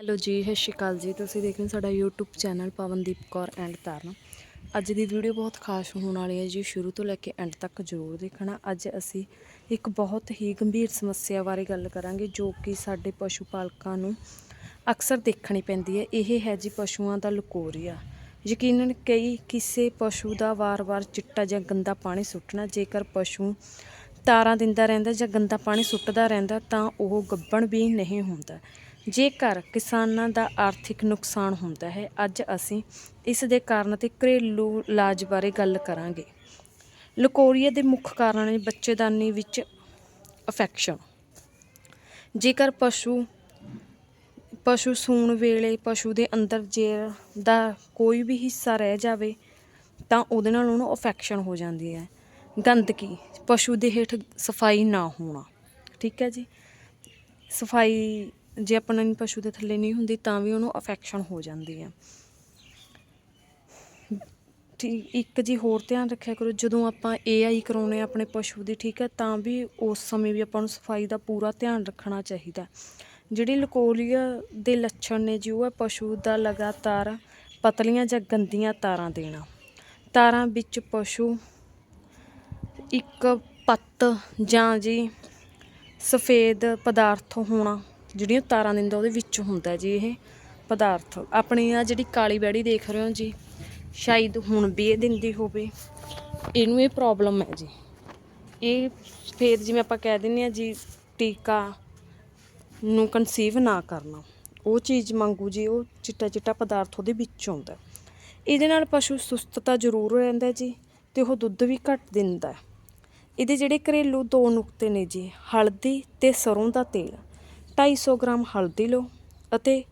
Hello ਜੀ, ਸਤਿ ਸ਼੍ਰੀ ਅਕਾਲ ਜੀ। ਤੁਸੀਂ ਦੇਖ ਰਹੇ ਹੋ ਸਾਡਾ YouTube channel Pawandeep Kaur and Taran. ਅੱਜ ਦੀ ਵੀਡੀਓ ਬਹੁਤ ਖਾਸ ਹੋਣ ਵਾਲੀ ਹੈ ਜੀ। ਸ਼ੁਰੂ ਤੋਂ ਲੈ ਕੇ ਐਂਡ ਤੱਕ ਜ਼ਰੂਰ ਦੇਖਣਾ। ਅੱਜ ਅਸੀਂ ਇੱਕ ਬਹੁਤ ਹੀ ਗੰਭੀਰ ਸਮੱਸਿਆ ਬਾਰੇ ਗੱਲ ਕਰਾਂਗੇ, ਜੋ ਕਿ ਸਾਡੇ ਪਸ਼ੂ ਪਾਲਕਾਂ ਨੂੰ ਅਕਸਰ ਦੇਖਣੀ ਪੈਂਦੀ ਹੈ। ਇਹ ਹੈ ਜੀ ਪਸ਼ੂਆਂ ਦਾ ਲਕੋਰੀਆ। ਯਕੀਨਨ ਕਈ ਕਿਸੇ ਪਸ਼ੂ ਦਾ ਵਾਰ-ਵਾਰ ਚਿੱਟਾ ਜਾਂ ਗੰਦਾ ਪਾਣੀ ਸੁੱਟਣਾ, ਜੇਕਰ ਪਸ਼ੂ ਤਾਰਾਂ ਦਿੰਦਾ ਰਹਿੰਦਾ ਜਾਂ ਗੰਦਾ ਪਾਣੀ ਸੁੱਟਦਾ ਰਹਿੰਦਾ, ਤਾਂ ਉਹ ਗੱਬਣ ਵੀ ਨਹੀਂ ਹੁੰਦਾ। ਜੇਕਰ ਕਿਸਾਨਾਂ ਦਾ ਆਰਥਿਕ ਨੁਕਸਾਨ ਹੁੰਦਾ ਹੈ, ਅੱਜ ਅਸੀਂ ਇਸ ਦੇ ਕਾਰਨ ਅਤੇ ਘਰੇਲੂ ਇਲਾਜ ਬਾਰੇ ਗੱਲ ਕਰਾਂਗੇ। ਲਕੋਰੀਆ ਦੇ ਮੁੱਖ ਕਾਰਨ ਨੇ ਬੱਚੇਦਾਨੀ ਵਿੱਚ ਅਫੈਕਸ਼ਨ ਜੇਕਰ ਪਸ਼ੂ ਪਸ਼ੂ ਸੂਣ ਵੇਲੇ ਪਸ਼ੂ ਦੇ ਅੰਦਰ ਜ਼ੇਰ ਦਾ ਕੋਈ ਵੀ ਹਿੱਸਾ ਰਹਿ ਜਾਵੇ, ਤਾਂ ਉਹਦੇ ਨਾਲ ਉਹਨੂੰ ਅਫੈਕਸ਼ਨ ਹੋ ਜਾਂਦੀ ਹੈ। ਗੰਦਗੀ, ਪਸ਼ੂ ਦੇ ਹੇਠ ਸਫ਼ਾਈ ਨਾ ਹੋਣਾ। ਠੀਕ ਹੈ ਜੀ? ਸਫ਼ਾਈ ਜੇ ਆਪਣਾ ਪਸ਼ੂ ਦੇ ਥੱਲੇ ਨਹੀਂ ਹੁੰਦੀ ਤਾਂ ਵੀ ਉਹਨੂੰ ਅਫੈਕਸ਼ਨ ਹੋ ਜਾਂਦੀ ਹੈ ਠੀਕ ਇੱਕ ਜੀ ਹੋਰ ਧਿਆਨ ਰੱਖਿਆ ਕਰੋ, ਜਦੋਂ ਆਪਾਂ ਏਆਈ ਕਰਾਉਨੇ ਆ ਆਪਣੇ ਪਸ਼ੂ ਦੀ, ਠੀਕ ਹੈ ਤਾਂ ਵੀ ਉਸ ਸਮੇਂ ਵੀ ਆਪਾਂ ਨੂੰ ਸਫ਼ਾਈ ਦਾ ਪੂਰਾ ਧਿਆਨ ਰੱਖਣਾ ਚਾਹੀਦਾ। ਜਿਹੜੀ ਲਕੋਲੀਆ ਦੇ ਲੱਛਣ ਨੇ ਜੀ, ਉਹ ਹੈ ਪਸ਼ੂ ਦਾ ਲਗਾਤਾਰ ਪਤਲੀਆਂ ਜਾਂ ਗੰਦੀਆਂ ਤਾਰਾਂ ਦੇਣਾ। ਤਾਰਾਂ ਵਿੱਚ ਪਸ਼ੂ ਇੱਕ ਪੱਤ ਜਾਂ ਜੀ ਸਫੇਦ ਪਦਾਰਥ ਹੋਣਾ ਜਿਹੜੀਆਂ ਤਾਰਾਂ ਦਿੰਦਾ ਉਹਦੇ ਵਿੱਚ ਹੁੰਦਾ ਜੀ ਇਹ ਪਦਾਰਥ। ਆਪਣੀ ਆ ਜਿਹੜੀ ਕਾਲੀ ਬੈੜੀ ਦੇਖ ਰਹੇ ਹੋ ਜੀ, ਸ਼ਾਇਦ ਹੁਣ ਵੀ ਇਹ ਦਿੰਦੀ ਹੋਵੇ। ਇਹਨੂੰ ਇਹ ਪ੍ਰੋਬਲਮ ਹੈ ਜੀ। ਇਹ ਸਫੇਦ ਜਿਵੇਂ ਆਪਾਂ ਕਹਿ ਦਿੰਦੇ ਆ ਜੀ, ਟੀਕਾ ਨੂੰ ਕਨਸੀਵ ਨਾ ਕਰਨਾ। ਉਹ ਚੀਜ਼ ਮੰਗੂ ਜੀ, ਉਹ ਚਿੱਟਾ ਚਿੱਟਾ ਪਦਾਰਥ ਉਹਦੇ ਵਿੱਚ ਆਉਂਦਾ। ਇਹਦੇ ਨਾਲ ਪਸ਼ੂ ਸੁਸਤ ਤਾਂ ਜ਼ਰੂਰ ਰਹਿੰਦਾ ਜੀ ਤੇ ਉਹ ਦੁੱਧ ਵੀ ਘੱਟ ਦਿੰਦਾ। ਇਹਦੇ ਜਿਹੜੇ ਘਰੇਲੂ ਦੋ ਨੁਕਤੇ ਨੇ ਜੀ, ਹਲਦੀ ਤੇ ਸਰੋਂ ਦਾ ਤੇਲ। 250 ਗ੍ਰਾਮ ਹਲਦੀ ਲਓ ਅਤੇ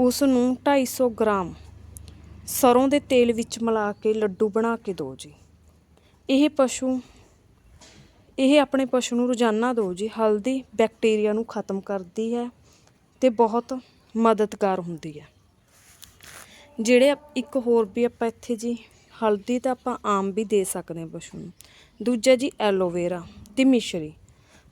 ਉਸ ਨੂੰ 250 ਗ੍ਰਾਮ ਸਰੋਂ ਦੇ ਤੇਲ ਵਿੱਚ ਮਿਲਾ ਕੇ ਲੱਡੂ ਬਣਾ ਕੇ ਦਿਓ ਜੀ। ਇਹ ਪਸ਼ੂ, ਇਹ ਆਪਣੇ ਪਸ਼ੂ ਨੂੰ ਰੋਜ਼ਾਨਾ ਦਿਓ ਜੀ। ਹਲਦੀ ਬੈਕਟੀਰੀਆ ਨੂੰ ਖਤਮ ਕਰਦੀ ਹੈ ਤੇ ਬਹੁਤ ਮਦਦਗਾਰ ਹੁੰਦੀ ਹੈ। ਜਿਹੜੇ ਇੱਕ ਹੋਰ ਵੀ ਆਪਾਂ ਇੱਥੇ ਜੀ, ਹਲਦੀ ਤਾਂ ਆਪਾਂ ਆਮ ਵੀ ਦੇ ਸਕਦੇ ਹਾਂ ਪਸ਼ੂ ਨੂੰ। ਦੂਜਾ ਜੀ ਐਲੋਵੇਰਾ ਤੇ ਮਿਸ਼ਰੀ।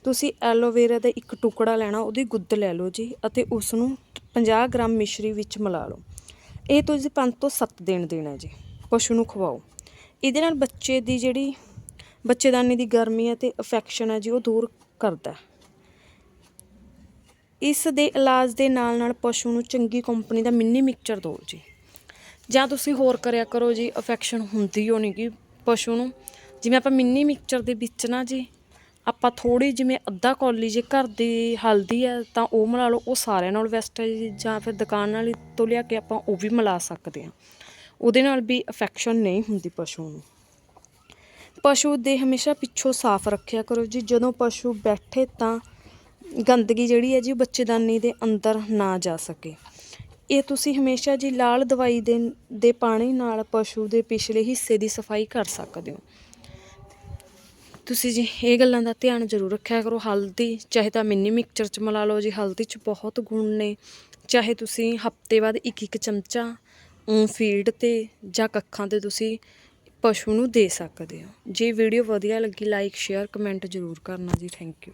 ਤੁਸੀਂ ਐਲੋਵੇਰਾ ਦਾ ਇੱਕ ਟੁਕੜਾ ਲੈਣਾ, ਉਹਦੀ ਗੁੱਦ ਲੈ ਲਓ ਜੀ ਅਤੇ ਉਸ ਨੂੰ 50 ਗ੍ਰਾਮ ਮਿਸ਼ਰੀ ਵਿੱਚ ਮਿਲਾ ਲਓ। ਇਹ ਤੁਸੀਂ 5 ਤੋਂ 7 ਦਿਨ ਦੇਣਾ ਜੀ, ਪਸ਼ੂ ਨੂੰ ਖਵਾਓ। ਇਹਦੇ ਨਾਲ ਬੱਚੇ ਦੀ ਜਿਹੜੀ, ਬੱਚੇਦਾਨੀ ਦੀ ਗਰਮੀ ਹੈ ਤੇ ਅਫੈਕਸ਼ਨ ਹੈ ਜੀ, ਉਹ ਦੂਰ ਕਰਦਾ ਇਸ ਦੇ ਇਲਾਜ ਦੇ ਨਾਲ ਨਾਲ ਪਸ਼ੂ ਨੂੰ ਚੰਗੀ ਕੰਪਨੀ ਦਾ ਮਿੰਨੀ ਮਿਕਸਚਰ ਦਿਓ ਜੀ। ਜਾਂ ਤੁਸੀਂ ਹੋਰ ਕਰਿਆ ਕਰੋ ਜੀ ਅਫੈਕਸ਼ਨ ਹੁੰਦੀ ਹੋ ਕਿ ਪਸ਼ੂ ਨੂੰ। ਜਿਵੇਂ ਆਪਾਂ ਮਿੰਨੀ ਮਿਕਸਚਰ ਦੇ ਵਿੱਚ ਨਾ ਜੀ ਆਪਾਂ ਥੋੜ੍ਹੀ ਜਿਵੇਂ ਅੱਧਾ ਕੌਲੀ ਜੇ ਘਰ ਦੀ ਹਲਦੀ ਹੈ ਤਾਂ ਉਹ ਮਿਲਾ ਲਓ, ਉਹ ਸਾਰਿਆਂ ਨਾਲ ਬੈਸਟ ਹੈ ਜੀ। ਜਾਂ ਫਿਰ ਦੁਕਾਨ ਵਾਲੀ ਤੋਂ ਲਿਆ ਕੇ ਆਪਾਂ ਉਹ ਵੀ ਮਿਲਾ ਸਕਦੇ ਹਾਂ। ਉਹਦੇ ਨਾਲ ਵੀ ਅਫੈਕਸ਼ਨ ਨਹੀਂ ਹੁੰਦੀ ਪਸ਼ੂ ਨੂੰ। ਪਸ਼ੂ ਦੇ ਹਮੇਸ਼ਾ ਪਿੱਛੋਂ ਸਾਫ਼ ਰੱਖਿਆ ਕਰੋ ਜੀ। ਜਦੋਂ ਪਸ਼ੂ ਬੈਠੇ ਤਾਂ ਗੰਦਗੀ ਜਿਹੜੀ ਹੈ ਜੀ, ਉਹ ਬੱਚੇਦਾਨੀ ਦੇ ਅੰਦਰ ਨਾ ਜਾ ਸਕੇ। ਇਹ ਤੁਸੀਂ ਹਮੇਸ਼ਾ ਜੀ ਲਾਲ ਦਵਾਈ ਦੇ ਦੇ ਪਾਣੀ ਨਾਲ ਪਸ਼ੂ ਦੇ ਪਿਛਲੇ ਹਿੱਸੇ ਦੀ ਸਫ਼ਾਈ ਕਰ ਸਕਦੇ ਹੋ। ਤੁਸੀਂ ਜੀ ਇਹ ਗੱਲਾਂ ਦਾ ਧਿਆਨ ਜ਼ਰੂਰ ਰੱਖਿਆ ਕਰੋ। ਹਲਦੀ, ਚਾਹੇ ਤਾਂ ਮਿੰਨੀ ਮਿਕਸਚਰ ਚ ਮਿਲਾ ਲਓ ਜੀ, ਹਲਦੀ ਚ ਬਹੁਤ ਗੁਣ ਨੇ। ਚਾਹੇ ਤੁਸੀਂ ਹਫ਼ਤੇ ਬਾਅਦ ਇੱਕ ਇੱਕ ਚਮਚਾ ਊਂ ਫੀਡ ਤੇ ਜਾਂ ਕੱਖਾਂ ਤੇ ਤੁਸੀਂ ਪਸ਼ੂ ਨੂੰ ਦੇ ਸਕਦੇ ਹੋ। ਜੇ ਵੀਡੀਓ ਵਧੀਆ ਲੱਗੀ ਲਾਈਕ ਸ਼ੇਅਰ ਕਮੈਂਟ ਜ਼ਰੂਰ ਕਰਨਾ ਜੀ। Thank you